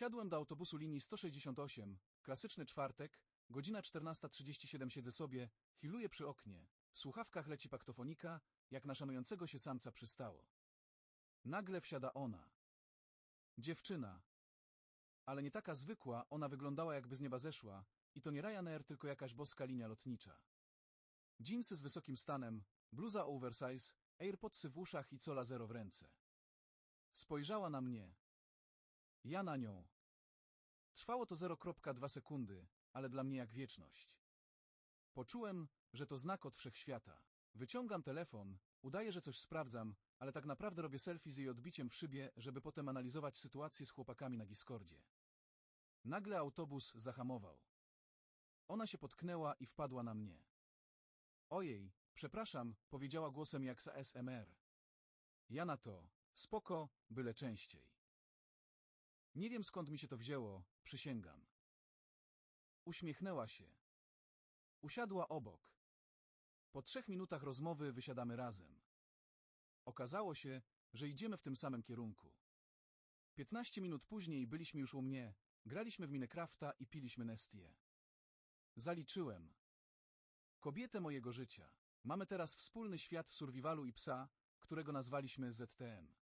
Wsiadłem do autobusu linii 168, klasyczny czwartek, godzina 14.37 siedzę sobie, hiluję przy oknie, w słuchawkach leci paktofonika, jak na szanującego się samca przystało. Nagle wsiada ona. Dziewczyna. Ale nie taka zwykła, ona wyglądała jakby z nieba zeszła, i to nie Ryanair, tylko jakaś boska linia lotnicza. Dżinsy z wysokim stanem, bluza oversize, airpodsy w uszach i cola zero w ręce. Spojrzała na mnie. Ja na nią. Trwało to 0,2 sekundy, ale dla mnie jak wieczność. Poczułem, że to znak od wszechświata. Wyciągam telefon, udaję, że coś sprawdzam, ale tak naprawdę robię selfie z jej odbiciem w szybie, żeby potem analizować sytuację z chłopakami na Discordzie. Nagle autobus zahamował. Ona się potknęła i wpadła na mnie. Ojej, przepraszam, powiedziała głosem jak z ASMR. Ja na to, spoko, byle częściej. Nie wiem skąd mi się to wzięło, przysięgam. Uśmiechnęła się. Usiadła obok. Po trzech minutach rozmowy wysiadamy razem. Okazało się, że idziemy w tym samym kierunku. Piętnaście minut później byliśmy już u mnie, graliśmy w Minecrafta i piliśmy Nestie. Zaliczyłem. Kobietę mojego życia. Mamy teraz wspólny świat w survivalu i psa, którego nazwaliśmy ZTM.